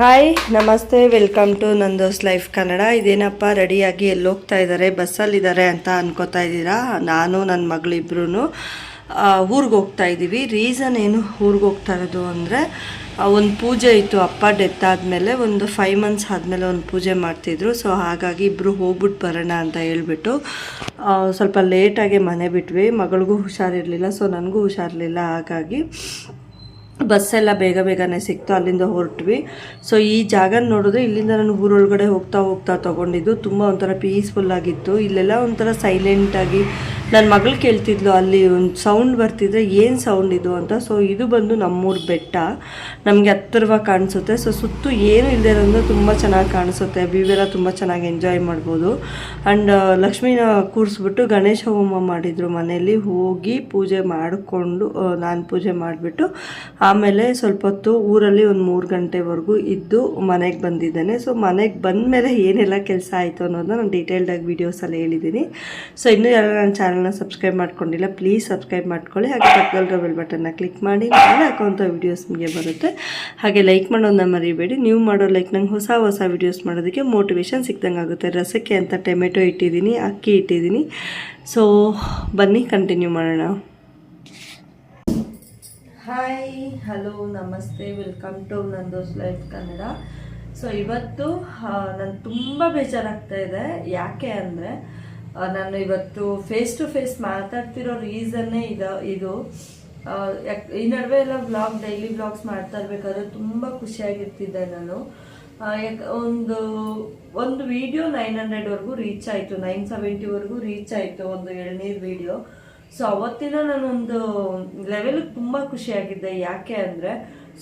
Hi ನಮಸ್ತೆ. Welcome to Nando's life Kannada ಇದೇನಪ್ಪ, ರೆಡಿಯಾಗಿ ಎಲ್ಲಿ ಹೋಗ್ತಾ ಇದ್ದಾರೆ, ಬಸ್ಸಲ್ಲಿದ್ದಾರೆ ಅಂತ ಅನ್ಕೋತಾ ಇದ್ದೀರಾ? ನಾನು ನನ್ನ ಮಗಳಿಬ್ರು ಊರಿಗೆ ಹೋಗ್ತಾ ಇದ್ದೀವಿ. ರೀಸನ್ ಏನು ಊರಿಗೆ ಹೋಗ್ತಾ ಇರೋದು ಅಂದರೆ ಒಂದು ಪೂಜೆ ಇತ್ತು, ಅಪ್ಪ ಡೆತ್ ಆದಮೇಲೆ, ಒಂದು ಫೈವ್ ಮಂತ್ಸ್ ಆದಮೇಲೆ ಒಂದು ಪೂಜೆ ಮಾಡ್ತಿದ್ರು. ಸೊ ಹಾಗಾಗಿ ಇಬ್ಬರು ಹೋಗ್ಬಿಟ್ಟು ಬರೋಣ ಅಂತ ಹೇಳ್ಬಿಟ್ಟು ಸ್ವಲ್ಪ ಲೇಟಾಗಿ ಮನೆ ಬಿಟ್ವಿ. ಮಗಳಿಗೂ ಹುಷಾರಿರಲಿಲ್ಲ ಸೊ ನನಗೂ ಹುಷಾರಿರಲಿಲ್ಲ. ಹಾಗಾಗಿ ಬಸ್ಸೆಲ್ಲ ಬೇಗ ಬೇಗನೆ ಸಿಕ್ತು, ಅಲ್ಲಿಂದ ಹೊರಟ್ವಿ. ಸೊ ಈ ಜಾಗ ನೋಡಿದ್ರೆ ಇಲ್ಲಿಂದ ನಾನು ಊರೊಳಗಡೆ ಹೋಗ್ತಾ ಹೋಗ್ತಾ ತೊಗೊಂಡಿದ್ದು ತುಂಬ ಒಂಥರ ಪೀಸ್ಫುಲ್ ಆಗಿತ್ತು. ಇಲ್ಲೆಲ್ಲ ಒಂಥರ ಸೈಲೆಂಟಾಗಿ ನನ್ನ ಮಗಳು ಕೇಳ್ತಿದ್ಲು, ಅಲ್ಲಿ ಒಂದು ಸೌಂಡ್ ಬರ್ತಿದ್ರೆ ಏನು ಸೌಂಡ್ ಇದು ಅಂತ. ಸೊ ಇದು ಬಂದು ನಮ್ಮೂರು ಬೆಟ್ಟ. ನಮಗೆ ಹತ್ತಿರವಾಗಿ ಕಾಣಿಸುತ್ತೆ. ಸೊ ಸುತ್ತು ಏನು ಇಲ್ಲದೆ ಇರೋದ್ರಿಂದ ತುಂಬ ಚೆನ್ನಾಗಿ ಕಾಣಿಸುತ್ತೆ. ವಿವೆಲ್ಲ ತುಂಬ ಚೆನ್ನಾಗಿ ಎಂಜಾಯ್ ಮಾಡ್ಬೋದು. ಆ್ಯಂಡ್ ಲಕ್ಷ್ಮೀನ ಕೂರಿಸ್ಬಿಟ್ಟು ಗಣೇಶ ಹೋಮ ಮಾಡಿದರು ಮನೆಯಲ್ಲಿ. ಹೋಗಿ ಪೂಜೆ ಮಾಡಿಕೊಂಡು ನಾನು ಪೂಜೆ ಮಾಡಿಬಿಟ್ಟು ಆಮೇಲೆ ಸ್ವಲ್ಪ ಹೊತ್ತು ಊರಲ್ಲಿ ಒಂದು ಮೂರು ಗಂಟೆವರೆಗೂ ಇದ್ದು ಮನೆಗೆ ಬಂದಿದ್ದೇನೆ. ಸೊ ಮನೆಗೆ ಬಂದ ಮೇಲೆ ಏನೆಲ್ಲ ಕೆಲಸ ಆಯಿತು ಅನ್ನೋದನ್ನ ನಾನು ಡೀಟೇಲ್ಡಾಗಿ ವೀಡಿಯೋಸಲ್ಲಿ ಹೇಳಿದ್ದೀನಿ. ಸೊ ಇನ್ನೂ ಯಾರು ನನ್ನ ಚಾನಲ್ನ ಸಬ್ಸ್ಕ್ರೈಬ್ ಮಾಡ್ಕೊಂಡಿಲ್ಲ ಪ್ಲೀಸ್ ಸಬ್ಸ್ಕ್ರೈಬ್ ಮಾಡ್ಕೊಳ್ಳಿ. ಹಾಗೆ ಪಕ್ಕದಲ್ಲಿರೋ ಬೆಲ್ ಬಟನ್ನ ಕ್ಲಿಕ್ ಮಾಡಿ ನಾನು ಹಾಕೋಂಥ ವೀಡಿಯೋಸ್ ನಿಮಗೆ ಬರುತ್ತೆ. ಹಾಗೆ ಲೈಕ್ ಮಾಡೋದನ್ನ ಮರಿಬೇಡಿ. ನೀವು ಮಾಡೋ ಲೈಕ್ ನಂಗೆ ಹೊಸ ಹೊಸ ವೀಡಿಯೋಸ್ ಮಾಡೋದಕ್ಕೆ ಮೋಟಿವೇಶನ್ ಸಿಕ್ದಂಗೆ ಆಗುತ್ತೆ. ರಸಕ್ಕೆ ಅಂತ ಟೊಮೆಟೊ ಇಟ್ಟಿದ್ದೀನಿ, ಅಕ್ಕಿ ಇಟ್ಟಿದ್ದೀನಿ. ಸೊ ಬನ್ನಿ ಕಂಟಿನ್ಯೂ ಮಾಡೋಣ. ಹಾಯ್ ಹಲೋ ನಮಸ್ತೆ. Welcome to Nando's life Kannada so ಇವತ್ತು ನಾನು ತುಂಬ ಬೇಜಾರಾಗ್ತಾ ಇದೆ. ಯಾಕೆ ಅಂದರೆ ನಾನು ಇವತ್ತು ಫೇಸ್ ಟು ಫೇಸ್ ಮಾತಾಡ್ತಿರೋ ರೀಸನ್ನೇ ಇದು ಇದು. ಈ ನಡುವೆ ಎಲ್ಲ ವ್ಲಾಗ್ ಡೈಲಿ ವ್ಲಾಗ್ಸ್ ಮಾಡ್ತಾ ಇರ್ಬೇಕಾದ್ರೆ ತುಂಬ ಖುಷಿಯಾಗಿರ್ತಿದ್ದೆ ನಾನು. ಒಂದು ಒಂದು ವಿಡಿಯೋ ನೈನ್ ಹಂಡ್ರೆಡ್ವರೆಗೂ ರೀಚ್ ಆಯಿತು ನೈನ್ ಸೆವೆಂಟಿವರೆಗೂ ರೀಚ್ ಆಯಿತು ಒಂದು ಎಳ್ನೀರು ವಿಡಿಯೋ ಸೊ ಅವತ್ತಿನ ನಾನೊಂದು ಲೆವೆಲ್ ತುಂಬ ಖುಷಿಯಾಗಿದ್ದೆ. ಯಾಕೆ ಅಂದರೆ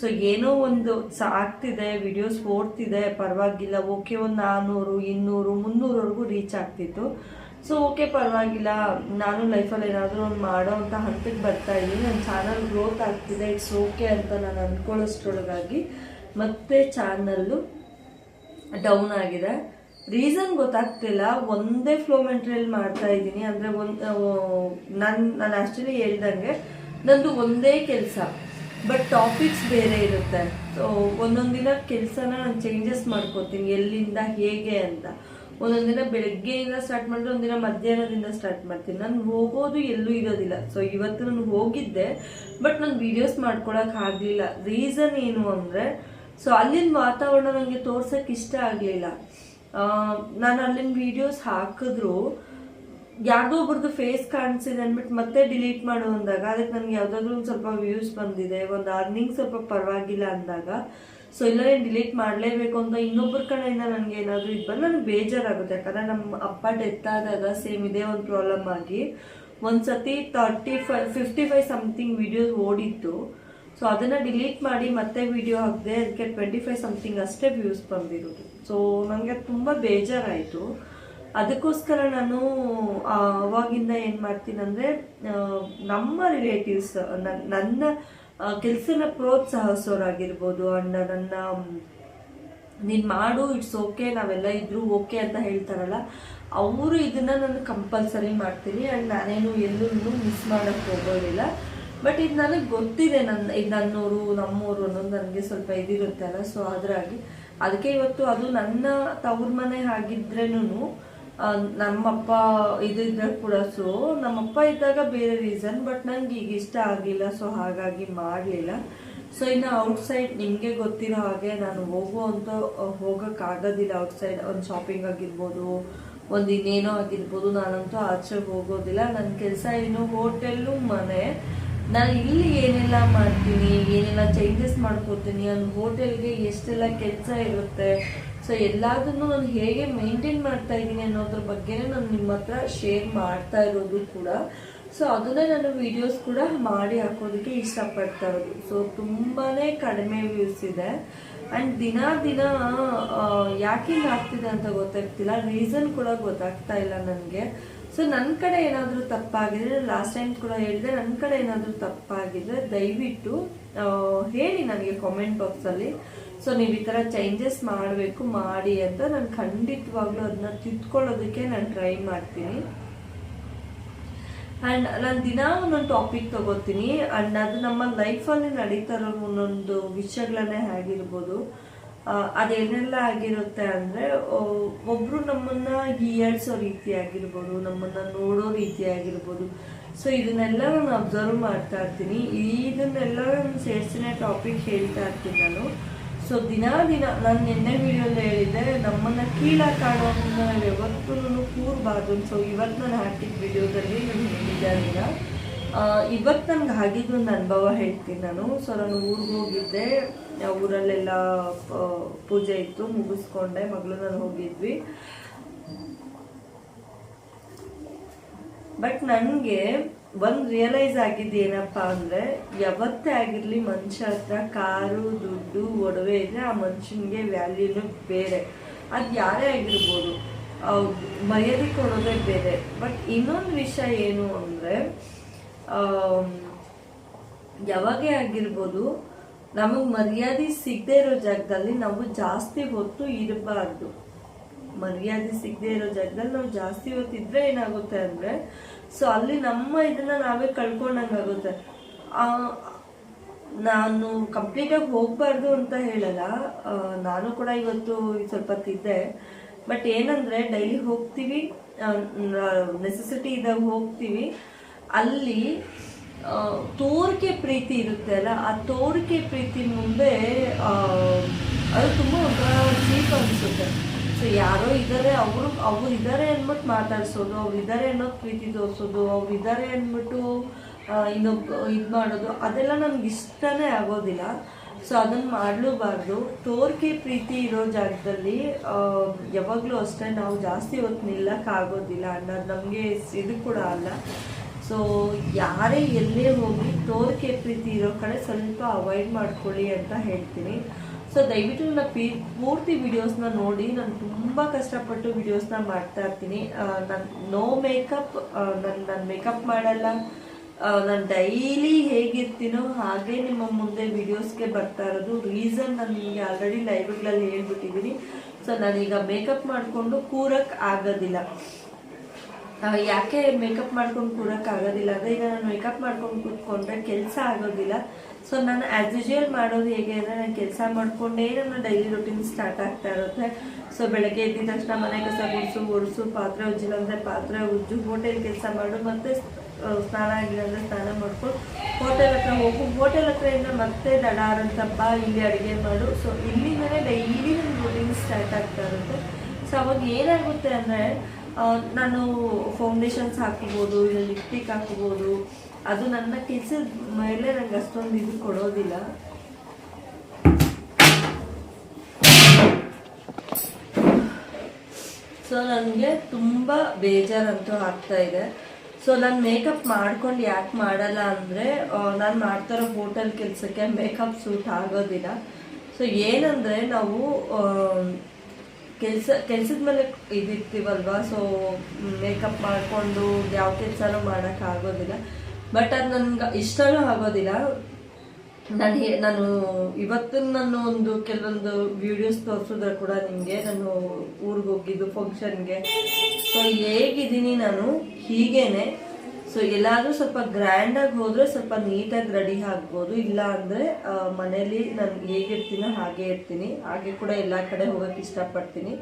ಸೊ ಏನೋ ಒಂದು ಆಗ್ತಿದೆ ವಿಡಿಯೋಸ್ ಓಡ್ತಿದೆ, ಪರವಾಗಿಲ್ಲ ಓಕೆ ಒಂದು ನಾನ್ನೂರು ಇನ್ನೂರು ಮುನ್ನೂರವರೆಗೂ ರೀಚ್ ಆಗ್ತಿತ್ತು. ಸೊ ಓಕೆ ಪರವಾಗಿಲ್ಲ. ನಾನು ಲೈಫಲ್ಲಿ ಏನಾದರೂ ಒಂದು ಮಾಡೋ ಅಂತ ಹಂತಕ್ಕೆ ಬರ್ತಾ ಇದ್ದೀನಿ. ನನ್ನ ಚಾನಲ್ ಗ್ರೋತ್ ಆಗ್ತಿದೆ. ಇಟ್ಸ್ ಓಕೆ ಅಂತ ನಾನು ಅಂದ್ಕೊಳ್ಳೋಷ್ಟ್ರೊಳಗಾಗಿ ಮತ್ತೆ ಚಾನಲ್ಲು ಡೌನ್ ಆಗಿದೆ. ರೀಸನ್ ಗೊತ್ತಾಗ್ತಿಲ್ಲ. ಒಂದೇ ಫ್ಲೋ ಮೆಟೀರಿಯಲ್ ಮಾಡ್ತಾ ಇದ್ದೀನಿ. ಅಂದರೆ ಒಂದು ನಾನು ನಾನು ಆ್ಯಕ್ಚುಲಿ ಹೇಳ್ದಂಗೆ ನಂದು ಒಂದೇ ಕೆಲಸ. ಬಟ್ ಟಾಪಿಕ್ಸ್ ಬೇರೆ ಇರುತ್ತೆ. ಸೊ ಒಂದೊಂದು ದಿನ ಕೆಲಸನ ನಾನು ಚೇಂಜಸ್ ಮಾಡ್ಕೋತೀನಿ. ಎಲ್ಲಿಂದ, ಹೇಗೆ ಅಂತ. ಒಂದೊಂದು ದಿನ ಬೆಳಗ್ಗೆಯಿಂದ ಸ್ಟಾರ್ಟ್ ಮಾಡಿದ್ರೆ ಒಂದಿನ ಮಧ್ಯಾಹ್ನದಿಂದ ಸ್ಟಾರ್ಟ್ ಮಾಡ್ತೀನಿ. ನಾನು ಹೋಗೋದು ಎಲ್ಲೂ ಇರೋದಿಲ್ಲ. ಸೊ ಇವತ್ತು ನಾನು ಹೋಗಿದ್ದೆ ಬಟ್ ನಾನು ವಿಡಿಯೋಸ್ ಮಾಡ್ಕೊಳಕ್ ಆಗಲಿಲ್ಲ. ರೀಸನ್ ಏನು ಅಂದರೆ ಸೊ ಅಲ್ಲಿನ ವಾತಾವರಣ ನನಗೆ ತೋರ್ಸಕ್ಕೆ ಇಷ್ಟ ಆಗಲಿಲ್ಲ. ನಾನು ಅಲ್ಲಿನ ವಿಡಿಯೋಸ್ ಹಾಕಿದ್ರು, ಯಾರ್ದೋ ಒಬ್ರದ್ದು ಫೇಸ್ ಕಾಣಿಸಿದೆ ಅಂದ್ಬಿಟ್ಟು ಮತ್ತೆ ಡಿಲೀಟ್ ಮಾಡು ಅಂದಾಗ, ಅದಕ್ಕೆ ನನಗೆ ಯಾವುದಾದ್ರೂ ಒಂದು ಸ್ವಲ್ಪ ವ್ಯೂಸ್ ಬಂದಿದೆ. ಒಂದು ಅರ್ನಿಂಗ್ ಸ್ವಲ್ಪ ಪರವಾಗಿಲ್ಲ ಅಂದಾಗ ಸೊ ಇಲ್ಲೇ ಡಿಲೀಟ್ ಮಾಡಲೇಬೇಕು ಅಂತ ಇನ್ನೊಬ್ಬರ ಕಡೆಯಿಂದ ನನಗೆ ಏನಾದರೂ ಇದು ಬಂದು ನನಗೆ ಬೇಜಾರಾಗುತ್ತೆ. ಯಾಕಂದರೆ ನಮ್ಮ ಅಪ್ಪ ಡೆತ್ ಆದಾಗ ಸೇಮ್ ಇದೇ ಒಂದು ಪ್ರಾಬ್ಲಮ್ ಆಗಿ ಒಂದು ಸತಿ thirty five fifty five something videos ಓಡಿತ್ತು. So ಅದನ್ನು ಡಿಲೀಟ್ ಮಾಡಿ ಮತ್ತೆ ವಿಡಿಯೋ ಹಾಕಿದೆ ಅದಕ್ಕೆ ಟ್ವೆಂಟಿ ಫೈವ್ ಸಮಥಿಂಗ್ ಅಷ್ಟೇ ವ್ಯೂಸ್ ಬಂದಿರೋದು. ಸೊ ನನಗೆ ತುಂಬ ಬೇಜಾರಾಯಿತು. ಅದಕ್ಕೋಸ್ಕರ ನಾನು ಅವಾಗಿಂದ ಏನು ಮಾಡ್ತೀನಿ ಅಂದರೆ ನಮ್ಮ ರಿಲೇಟಿವ್ಸ್ ನನ್ನ ಕೆಲಸನ ಪ್ರೋತ್ಸಾಹಿಸೋರಾಗಿರ್ಬೋದು ಅಂಡ್ ನನ್ನ ನೀನು ಮಾಡು ಇಟ್ಸ್ ಓಕೆ ನಾವೆಲ್ಲ ಇದ್ರು ಓಕೆ ಅಂತ ಹೇಳ್ತಾರಲ್ಲ, ಅವರು ಇದನ್ನ ನಾನು ಕಂಪಲ್ಸರಿ ಮಾಡ್ತೀನಿ. ಆ್ಯಂಡ್ ನಾನೇನು ಎಲ್ಲೂ ಮಿಸ್ ಮಾಡೋಕ್ಕೆ ಹೋಗೋದಿಲ್ಲ. ಬಟ್ ಇದು ನನಗೆ ಗೊತ್ತಿದೆ ನನ್ನ ಇದು ನನ್ನೂರು, ನಮ್ಮೂರು ಅನ್ನೋದು ನನಗೆ ಸ್ವಲ್ಪ ಇದಿರುತ್ತಲ್ಲ ಸೊ ಅದರಾಗಿ. ಅದಕ್ಕೆ ಇವತ್ತು ಅದು ನನ್ನ ತವ್ರ ಮನೆ ಆಗಿದ್ರೇನು ನಮ್ಮಪ್ಪ ಇದ್ರೆ ಕೂಡ ಸೊ ನಮ್ಮಪ್ಪ ಇದ್ದಾಗ ಬೇರೆ ರೀಸನ್ ಬಟ್ ನಂಗೆ ಈಗ ಇಷ್ಟ ಆಗಿಲ್ಲ ಸೊ ಹಾಗಾಗಿ ಮಾಡಲಿಲ್ಲ. ಸೊ ಇನ್ನು ಔಟ್ಸೈಡ್ ನಿಮಗೆ ಗೊತ್ತಿರೋ ಹಾಗೆ ನಾನು ಹೋಗುವಂತ ಹೋಗೋಕ್ಕಾಗೋದಿಲ್ಲ ಔಟ್ಸೈಡ್ ಒಂದು ಶಾಪಿಂಗ್ ಆಗಿರ್ಬೋದು, ಒಂದು ಇನ್ನೇನೋ ಆಗಿರ್ಬೋದು, ನಾನಂತೂ ಆಚೆ ಹೋಗೋದಿಲ್ಲ. ನನ್ನ ಕೆಲಸ ಏನು ಹೋಟೆಲ್ಲು ಮನೆ. ನಾನು ಇಲ್ಲಿ ಏನೆಲ್ಲ ಮಾಡ್ತೀನಿ, ಏನೆಲ್ಲ ಚೇಂಜಸ್ ಮಾಡ್ಕೋತೀನಿ ಒಂದು ಹೋಟೆಲ್ಗೆ ಎಷ್ಟೆಲ್ಲ ಕೆಲಸ ಇರುತ್ತೆ ಸೊ ಎಲ್ಲದನ್ನು ನಾನು ಹೇಗೆ ಮೇಂಟೈನ್ ಮಾಡ್ತಾ ಇದ್ದೀನಿ ಅನ್ನೋದ್ರ ಬಗ್ಗೆನೇ ನಾನು ನಿಮ್ಮ ಹತ್ರ ಶೇರ್ ಮಾಡ್ತಾ ಇರೋದು ಕೂಡ. ಸೊ ಅದನ್ನೇ ನಾನು ವಿಡಿಯೋಸ್ ಕೂಡ ಮಾಡಿ ಹಾಕೋದಕ್ಕೆ ಇಷ್ಟಪಡ್ತಾ ಇರೋದು. ಸೊ ತುಂಬಾ ಕಡಿಮೆ ವ್ಯೂಸ್ ಇದೆ. ಆ್ಯಂಡ್ ದಿನ ದಿನ ಯಾಕೆ ಹಿಂಗೆ ಆಗ್ತಿದೆ ಅಂತ ಗೊತ್ತಾಗ್ತಿಲ್ಲ. ರೀಸನ್ ಕೂಡ ಗೊತ್ತಾಗ್ತಾ ಇಲ್ಲ ನನಗೆ. ಸೊ ನನ್ನ ಕಡೆ ಏನಾದರೂ ತಪ್ಪಾಗಿದ್ರೆ ಲಾಸ್ಟ್ ಟೈಮ್ ಕೂಡ ಹೇಳಿದೆ, ನನ್ನ ಕಡೆ ಏನಾದರೂ ತಪ್ಪಾಗಿದ್ರೆ ದಯವಿಟ್ಟು ಹೇಳಿ ನನಗೆ ಕಾಮೆಂಟ್ ಬಾಕ್ಸಲ್ಲಿ ಸೊ ನೀವು ಈ ಥರ ಚೇಂಜಸ್ ಮಾಡಬೇಕು, ಮಾಡಿ ಅಂತ ನಾನು ಖಂಡಿತವಾಗ್ಲೂ ಅದನ್ನ ತಿದ್ಕೊಳ್ಳೋದಕ್ಕೆ ನಾನು ಟ್ರೈ ಮಾಡ್ತೀನಿ. ಆ್ಯಂಡ್ ನಾನು ದಿನ ಒಂದೊಂದು ಟಾಪಿಕ್ ತಗೋತೀನಿ. ಆ್ಯಂಡ್ ಅದು ನಮ್ಮ ಲೈಫಲ್ಲಿ ನಡೀತಾ ಇರೋ ಒಂದೊಂದು ವಿಷಯಗಳನ್ನೇ ಆಗಿರ್ಬೋದು. ಅದೇನೆಲ್ಲ ಆಗಿರುತ್ತೆ ಅಂದರೆ ಒಬ್ಬರು ನಮ್ಮನ್ನ ಹೀಯಾಳ್ಸೋ ರೀತಿ ಆಗಿರ್ಬೋದು, ನಮ್ಮನ್ನ ನೋಡೋ ರೀತಿ ಆಗಿರ್ಬೋದು. ಸೊ ಇದನ್ನೆಲ್ಲ ನಾನು ಅಬ್ಸರ್ವ್ ಮಾಡ್ತಾ ಇರ್ತೀನಿ. ಇದನ್ನೆಲ್ಲ ನಾನು ಸೇರ್ಸಿನ ಟಾಪಿಕ್ ಹೇಳ್ತಾ ಇರ್ತೀನಿ ನಾನು. ಸೊ ದಿನ ದಿನ ನಾನು ನಿನ್ನೆ ವಿಡಿಯೋಲ್ಲಿ ಹೇಳಿದ್ದೆ, ನಮ್ಮನ್ನ ಕೀಳಾಗಿ ಕಾಣೋದನ್ನ ಯಾವತ್ತೂ ಕೂರಬಾರ್ದು. ಸೊ ಇವತ್ತು ನಾನು ಹಾಕಿದ ವಿಡಿಯೋದಲ್ಲಿ ನಾನು ಹೇಳಿದ್ದೆ ಇವತ್ತು ನನ್ಗೆ ಆಗಿದ್ದು ಒಂದು ಅನುಭವ ಹೇಳ್ತೀನಿ ನಾನು. ಸೊ ನಾನು ಊರಿಗೆ ಹೋಗಿದ್ದೆ. ಊರಲ್ಲೆಲ್ಲ ಪೂಜೆ ಇತ್ತು, ಮುಗಿಸ್ಕೊಂಡೆ. ಮಗಳು ನಾನು ಹೋಗಿದ್ವಿ. ಬಟ್ ನನಗೆ ಒಂದು ರಿಯಲೈಸ್ ಆಗಿದ್ದು ಏನಪ್ಪ ಅಂದರೆ, ಯಾವತ್ತೇ ಆಗಿರಲಿ ಮನುಷ್ಯ ಹತ್ರ ಕಾರು, ದುಡ್ಡು, ಒಡವೆ ಇದ್ರೆ ಆ ಮನುಷ್ಯನಿಗೆ ವ್ಯಾಲ್ಯೂನು ಬೇರೆ. ಅದು ಯಾರೇ ಆಗಿರ್ಬೋದು. ಮರ್ಯಾದೆ ಕೊಡೋದೇ ಬೇರೆ. ಬಟ್ ಇನ್ನೊಂದು ವಿಷಯ ಏನು ಅಂದರೆ ಯಾವಾಗೇ ಆಗಿರ್ಬೋದು, ನಮಗೆ ಮರ್ಯಾದೆ ಸಿಗದೆ ಇರೋ ಜಾಗದಲ್ಲಿ ನಾವು ಜಾಸ್ತಿ ಹೊತ್ತು ಇರಬಾರ್ದು. ಮರ್ಯಾದೆ ಸಿಗದೆ ಇರೋ ಜಾಗದಲ್ಲಿ ನಾವು ಜಾಸ್ತಿ ಹೊತ್ತಿದ್ರೆ ಏನಾಗುತ್ತೆ ಅಂದ್ರೆ, ಸೊ ಅಲ್ಲಿ ನಮ್ಮ ಇದನ್ನ ನಾವೇ ಕಳ್ಕೊಂಡಂಗಾಗುತ್ತೆ ನಾನು ಕಂಪ್ಲೀಟಾಗಿ ಹೋಗ್ಬಾರ್ದು ಅಂತ ಹೇಳಲ್ಲ. ನಾನು ಕೂಡ ಇವತ್ತು ಸ್ವಲ್ಪ ತಿದ್ದೆ ಬಟ್ ಏನಂದ್ರೆ ಡೈಲಿ ಹೋಗ್ತೀವಿ. ನೆಸೆಸಿಟಿ ಇದ್ದಾಗ ಹೋಗ್ತೀವಿ. ಅಲ್ಲಿ ತೋರಿಕೆ ಪ್ರೀತಿ ಇರುತ್ತೆ ಅಲ್ಲ, ಆ ತೋರಿಕೆ ಪ್ರೀತಿ ಮುಂದೆ ಅದು ತುಂಬ ಚೀಪ್ ಅನಿಸುತ್ತೆ. ಸೊ ಯಾರೋ ಇದ್ದಾರೆ ಅವರು, ಅವ್ರು ಇದ್ದಾರೆ ಅಂದ್ಬಿಟ್ಟು ಮಾತಾಡ್ಸೋದು, ಅವ್ರು ಇದ್ದಾರೆ ಅನ್ನೋ ಪ್ರೀತಿ ತೋರಿಸೋದು, ಅವ್ರು ಇದ್ದಾರೆ ಅಂದ್ಬಿಟ್ಟು ಇನ್ನೊಬ್ಬ ಇದು ಮಾಡೋದು, ಅದೆಲ್ಲ ನನಗೆ ಇಷ್ಟನೇ ಆಗೋದಿಲ್ಲ. ಸೊ ಅದನ್ನು ಮಾಡಲೂಬಾರ್ದು. ತೋರಿಕೆ ಪ್ರೀತಿ ಇರೋ ಜಾಗದಲ್ಲಿ ಯಾವಾಗಲೂ ಅಷ್ಟೇ ನಾವು ಜಾಸ್ತಿ ಹೊತ್ತು ನಿಲ್ಲಕ್ಕಾಗೋದಿಲ್ಲ ಅನ್ನೋದು ನಮಗೆ ಇದು ಕೂಡ ಅಲ್ಲ. ಸೊ ಯಾರೇ ಎಲ್ಲೇ ಹೋಗಿ ತೋರಿಕೆ ಪ್ರೀತಿ ಇರೋ ಕಡೆ ಸ್ವಲ್ಪ ಅವಾಯ್ಡ್ ಮಾಡ್ಕೊಳ್ಳಿ ಅಂತ ಹೇಳ್ತೀನಿ. ಸೊ ದಯವಿಟ್ಟು ನನ್ನ ಪೀ, ಪೂರ್ತಿ ವಿಡಿಯೋಸ್ನ ನೋಡಿ. ನಾನು ತುಂಬ ಕಷ್ಟಪಟ್ಟು ವಿಡಿಯೋಸ್ನ ಮಾಡ್ತಾ ಇರ್ತೀನಿ. ನಾನು ನೋ ಮೇಕಪ್ ನಾನು ನಾನು ಮೇಕಪ್ ಮಾಡಲ್ಲ. ನಾನು ಡೈಲಿ ಹೇಗಿರ್ತೀನೋ ಹಾಗೆ ನಿಮ್ಮ ಮುಂದೆ ವಿಡಿಯೋಸ್ಗೆ ಬರ್ತಾ ಇರೋದು ರೀಸನ್ ನಾನು ನಿಮಗೆ ಆಲ್ರೆಡಿ ಲೈವ್ಗಳಲ್ಲಿ ಹೇಳ್ಬಿಟ್ಟಿದ್ದೀನಿ. ಸೊ ನಾನೀಗ ಮೇಕಪ್ ಮಾಡಿಕೊಂಡು ಕೂರಕ್ಕೆ ಆಗೋದಿಲ್ಲ. ಯಾಕೆ ಮೇಕಪ್ ಮಾಡ್ಕೊಂಡು ಕೂರಕ್ಕೆ ಆಗೋದಿಲ್ಲ? ಅಂದರೆ ಈಗ ನಾನು ಮೇಕಪ್ ಮಾಡ್ಕೊಂಡು ಕೂತ್ಕೊಂಡ್ರೆ ಕೆಲಸ ಆಗೋದಿಲ್ಲ. ಸೊ ನಾನು ಆ್ಯಸ್ ಯೂಶುವಲ್ ಮಾಡೋದು ಹೇಗೆ ಅಂದರೆ ನಾನು ಕೆಲಸ ಮಾಡಿಕೊಂಡೇ ನನ್ನ ಡೈಲಿ ರೂಟೀನ್ ಸ್ಟಾರ್ಟ್ ಆಗ್ತಾ ಇರುತ್ತೆ. ಸೊ ಬೆಳಗ್ಗೆ ಎದ್ದಿದ ತಕ್ಷಣ ಮನೆ ಕಸ ಗುಡಿಸು, ಒರೆಸು, ಪಾತ್ರೆ ಉಜ್ಜಿಲ್ಲ ಅಂದರೆ ಪಾತ್ರೆ ಉಜ್ಜು ಹೋಟೆಲ್ ಕೆಲಸ ಮಾಡು, ಮತ್ತು ಸ್ನಾನ ಆಗಿಲ್ಲ ಅಂದರೆ ಸ್ನಾನ ಮಾಡ್ಕೊಂಡು ಹೋಟೆಲ್ ಹತ್ರ ಹೋಗು. ಹೋಟೆಲ್ ಹತ್ರದಿಂದ ಮತ್ತೆ ದಡಾರ್ ಅಂತ ಬಾ, ಇಲ್ಲಿ ಅಡುಗೆ ಮಾಡು. ಸೊ ಇಲ್ಲಿಂದಲೇ ಡೈಲಿ ನನ್ನ ರೂಟೀನ್ ಸ್ಟಾರ್ಟ್ ಆಗ್ತಾ ಇರುತ್ತೆ. ಸೊ ಅವಾಗ ಏನಾಗುತ್ತೆ ಅಂದರೆ ನಾನು ಫೌಂಡೇಶನ್ಸ್ ಹಾಕೋಬೋದು, ಇಲ್ಲ ಲಿಪ್ಟಿಕ್ ಹಾಕ್ಬೋದು. ಅದು ನನ್ನ ಕೆಲಸದ ಮೇಲೆ ನಂಗೆ ಅಷ್ಟೊಂದು ಇದು ಕೊಡೋದಿಲ್ಲ. ಸೊ ನನಗೆ ತುಂಬ ಬೇಜಾರಂತೂ ಆಗ್ತಾ ಇದೆ. ಸೊ ನಾನು ಮೇಕಪ್ ಮಾಡ್ಕೊಂಡು ಯಾಕೆ ಮಾಡಲ್ಲ ಅಂದರೆ ನಾನು ಮಾಡ್ತಾರೋ ಹೋಟೆಲ್ ಕೆಲಸಕ್ಕೆ ಮೇಕಪ್ ಸೂಟ್ ಆಗೋದಿಲ್ಲ. ಸೊ ಏನಂದರೆ ನಾವು ಕೆಲಸ, ಕೆಲ್ಸದ ಮೇಲೆ ಇದಿರ್ತೀವಲ್ವಾ? ಸೊ ಮೇಕಪ್ ಮಾಡಿಕೊಂಡು ಯಾವ ಕೆಲಸನೂ ಮಾಡೋಕ್ಕಾಗೋದಿಲ್ಲ ಬಟ್ ಅದು ನನ್ಗೆ ಇಷ್ಟನೂ ಆಗೋದಿಲ್ಲ. ನಾನು ನಾನು ಇವತ್ತು ನಾನು ಒಂದು ಕೆಲವೊಂದು ವಿಡಿಯೋಸ್ ತೋರಿಸಿದ್ರೆ ಕೂಡ ನಿಮಗೆ, ನಾನು ಊರಿಗೆ ಹೋಗಿದ್ದು ಫಂಕ್ಷನ್ಗೆ ಸೊ ಹೇಗಿದ್ದೀನಿ ನಾನು? ಹೀಗೇನೆ. ಸೊ ಎಲ್ಲಾದರೂ ಸ್ವಲ್ಪ ಗ್ರ್ಯಾಂಡಾಗಿ ಹೋದರೆ ಸ್ವಲ್ಪ ನೀಟಾಗಿ ರೆಡಿ ಆಗ್ಬೋದು. ಇಲ್ಲ ಅಂದರೆ ಮನೇಲಿ ನಾನು ಹೇಗಿರ್ತೀನೋ ಹಾಗೆ ಇರ್ತೀನಿ. ಹಾಗೆ ಕೂಡ ಎಲ್ಲ ಕಡೆ ಹೋಗೋಕ್ಕೆ ಇಷ್ಟಪಡ್ತೀನಿ.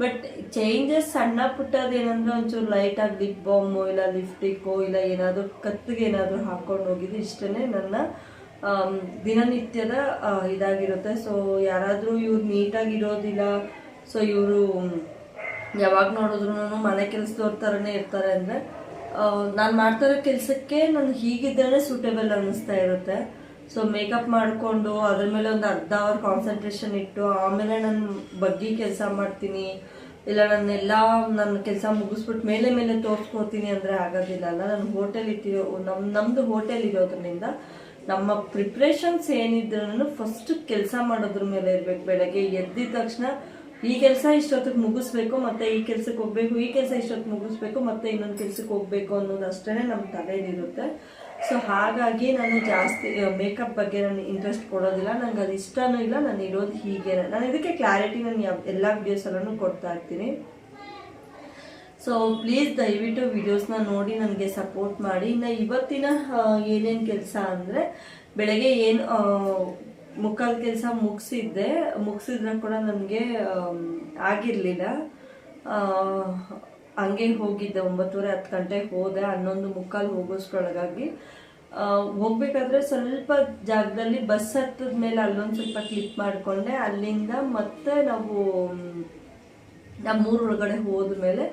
ಬಟ್ ಚೇಂಜಸ್ ಸಣ್ಣ ಪುಟ್ಟದ ಏನಂದ್ರೆ ಒಂಚೂರು ಲೈಟಾಗಿ ಲಿಪ್ ಬಾಮು ಇಲ್ಲ ಲಿಪ್ಟಿಕ್ಕು ಇಲ್ಲ ಏನಾದರೂ ಕತ್ತಿಗೆ ಏನಾದರೂ ಹಾಕೊಂಡು ಹೋಗಿದ್ದು ಇಷ್ಟೇ ನನ್ನ ದಿನನಿತ್ಯದ ಇದಾಗಿರುತ್ತೆ. ಸೊ ಯಾರಾದರೂ ಇವ್ರು ನೀಟಾಗಿ ಇರೋದಿಲ್ಲ. ಸೊ ಇವರು, ಯಾವಾಗ ನೋಡಿದ್ರು ಮನೆ ಕೆಲಸದವ್ರ ಥರನೇ ಇರ್ತಾರೆ ಅಂದರೆ ನಾನು ಮಾಡ್ತಿರೋ ಕೆಲಸಕ್ಕೆ ನಾನು ಹೀಗಿದ್ದೇನೆ ಸೂಟೇಬಲ್ ಅನ್ನಿಸ್ತಾ ಇರುತ್ತೆ. ಸೊ ಮೇಕಪ್ ಮಾಡಿಕೊಂಡು ಅದ್ರ ಮೇಲೆ ಒಂದು ಅರ್ಧ ಅವರ್ ಕಾನ್ಸಂಟ್ರೇಷನ್ ಇಟ್ಟು ಆಮೇಲೆ ನಾನು ಬಗ್ಗಿ ಕೆಲಸ ಮಾಡ್ತೀನಿ. ಇಲ್ಲ, ನಾನೆಲ್ಲ ನನ್ನ ಕೆಲಸ ಮುಗಿಸ್ಬಿಟ್ಟು ಮೇಲೆ ಮೇಲೆ ತೋರಿಸ್ಕೋತೀನಿ ಅಂದರೆ ಆಗೋದಿಲ್ಲ ಅಲ್ಲ. ನಾನು ಹೋಟೆಲ್ ಇಟ್ಟಿರೋ ನಮ್ಮ ನಮ್ಮದು ಹೋಟೆಲ್ ಇರೋದ್ರಿಂದ ನಮ್ಮ ಪ್ರಿಪ್ರೇಷನ್ಸ್ ಏನಿದ್ರೂ ಫಸ್ಟ್ ಕೆಲಸ ಮಾಡೋದ್ರ ಮೇಲೆ ಇರಬೇಕು. ಬೆಳಗ್ಗೆ ಎದ್ದಿದ ತಕ್ಷಣ ಈ ಕೆಲಸ ಇಷ್ಟೊತ್ತಿಗೆ ಮುಗಿಸ್ಬೇಕು, ಮತ್ತೆ ಈ ಕೆಲ್ಸಕ್ಕೆ ಹೋಗ್ಬೇಕು, ಈ ಕೆಲಸ ಇಷ್ಟೊತ್ತು ಮುಗಿಸ್ಬೇಕು, ಮತ್ತೆ ಇನ್ನೊಂದು ಕೆಲ್ಸಕ್ಕೆ ಹೋಗ್ಬೇಕು ಅನ್ನೋದು ಅಷ್ಟೇ ನಮ್ಮ ತಲೆಯಲ್ಲಿರುತ್ತೆ. ಸೊ ಹಾಗಾಗಿ ನಾನು ಜಾಸ್ತಿ ಮೇಕಪ್ ಬಗ್ಗೆ ನಾನು ಇಂಟ್ರೆಸ್ಟ್ ಕೊಡೋದಿಲ್ಲ. ನಂಗೆ ಅದು ಇಷ್ಟನೂ ಇಲ್ಲ, ನಾನು ಇರೋದು ಹೀಗೆ ನಾನು ಇದಕ್ಕೆ ಕ್ಲಾರಿಟಿ ನಾನು ಯಾವ, ಎಲ್ಲ ವಿಡಿಯೋಸಲ್ಲೂ ಕೊಡ್ತಾ ಇರ್ತೀನಿ. ಸೊ ಪ್ಲೀಸ್ ದಯವಿಟ್ಟು ವಿಡಿಯೋಸ್ನ ನೋಡಿ ನನಗೆ ಸಪೋರ್ಟ್ ಮಾಡಿ. ಇನ್ನು ಇವತ್ತಿನ ಏನೇನು ಕೆಲಸ ಅಂದರೆ, ಬೆಳಗ್ಗೆ ಏನು ಮುಕ್ಕಾಲು ಕೆಲಸ ಮುಗಿಸಿದ್ದೆ. ಮುಗಿಸಿದ್ರೆ ಕೂಡ ನನಗೆ ಆಗಿರಲಿಲ್ಲ. ಹಂಗೆ ಹೋಗಿದ್ದೆ. ಒಂಬತ್ತುವರೆ ಹತ್ತು ಗಂಟೆಗೆ ಹೋದೆ. ಹನ್ನೊಂದು ಮುಕ್ಕಾಲು ಹೋಗೋಷ್ಟ್ರೊಳಗಾಗಿ. ಹೋಗ್ಬೇಕಾದ್ರೆ ಸ್ವಲ್ಪ ಜಾಗದಲ್ಲಿ ಬಸ್ ಹತ್ತದ ಮೇಲೆ ಅಲ್ಲೊಂದು ಸ್ವಲ್ಪ ಕ್ಲಿಪ್ ಮಾಡಿಕೊಂಡೆ. ಅಲ್ಲಿಂದ ಮತ್ತೆ ನಾವು ನಮ್ಮ ನಮ್ಮೂರ ಒಳಗಡೆ ಹೋದ್ಮೇಲೆ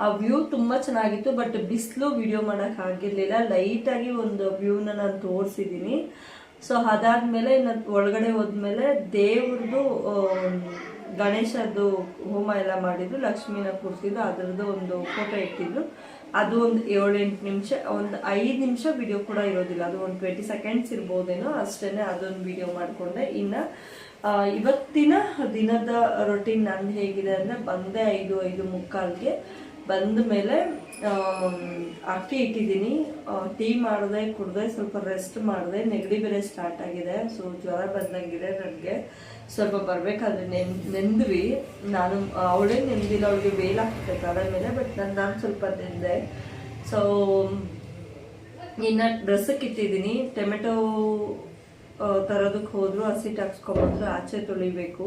ಆ ವ್ಯೂ ತುಂಬ ಚೆನ್ನಾಗಿತ್ತು. ಬಟ್ ಬಿಸಿಲು, ವಿಡಿಯೋ ಮಾಡೋಕೆ ಆಗಿರಲಿಲ್ಲ. ಲೈಟಾಗಿ ಒಂದು ವ್ಯೂನ ನಾನು ತೋರಿಸಿದ್ದೀನಿ ಸೊ ಅದಾದ್ಮೇಲೆ ನಾನು ಒಳಗಡೆ ಹೋದ್ಮೇಲೆ ದೇವ್ರದ್ದು ಗಣೇಶದ್ದು ಹೋಮ ಎಲ್ಲ ಮಾಡಿದ್ರು, ಲಕ್ಷ್ಮೀನ ಕೂರಿಸಿದ್ರು, ಅದರದ್ದು ಒಂದು ಫೋಟೋ ಇಟ್ಟಿದ್ರು. ಅದು ಒಂದು ಏಳೆಂಟು ನಿಮಿಷ, ಒಂದು ಐದು ನಿಮಿಷ ವಿಡಿಯೋ ಕೂಡ ಇರೋದಿಲ್ಲ. ಅದು ಒಂದು ಟ್ವೆಂಟಿ ಸೆಕೆಂಡ್ಸ್ ಇರ್ಬೋದೇನೋ ಅಷ್ಟೇ ಅದೊಂದು ವಿಡಿಯೋ ಮಾಡಿಕೊಂಡೆ. ಇನ್ನು ಇವತ್ತಿನ ದಿನದ ರೊಟೀನ್ ನಂದು ಹೇಗಿದೆ ಅಂದರೆ, ಬಂದೆ ಐದು ಐದು ಮುಕ್ಕಾಲ್ಗೆ ಬಂದ ಮೇಲೆ ಅಕ್ಕಿ ಇಟ್ಟಿದ್ದೀನಿ. ಟೀ ಮಾಡಿದೆ, ಕುಡ್ದೆ, ಸ್ವಲ್ಪ ರೆಸ್ಟ್ ಮಾಡಿದೆ. ನೆಗಡಿ ಬೇರೆ ಸ್ಟಾರ್ಟ್ ಆಗಿದೆ. ಸೊ ಜ್ವರ ಬಂದಂಗಿದೆ ನನಗೆ. ಸ್ವಲ್ಪ ಬರಬೇಕಾದ್ರೆ ನೆನ್, ನೆಂದ್ವಿ. ನಾನು, ಅವಳೇ ನೆಂದಿಲ್ಲ ಅವಳಿಗೆ ಬೇಲಾಗ್ತಿದೆ ತಲೆ ಮೇಲೆ ಬಟ್ ನಾನು ನಾನು ಸ್ವಲ್ಪ ನೆಂದೆ. ಸೊ ಇನ್ನು ಡ್ರೆಸ್ಸಕ್ಕೆ ಇಟ್ಟಿದ್ದೀನಿ. ಟೊಮೆಟೊ ತರೋದಕ್ಕೆ ಹೋದ್ರು ಹಸಿಟ್ಟು ಹಾಕ್ಸ್ಕೊಂಬಂದ್ರು ಆಚೆ ತೊಳಿಬೇಕು.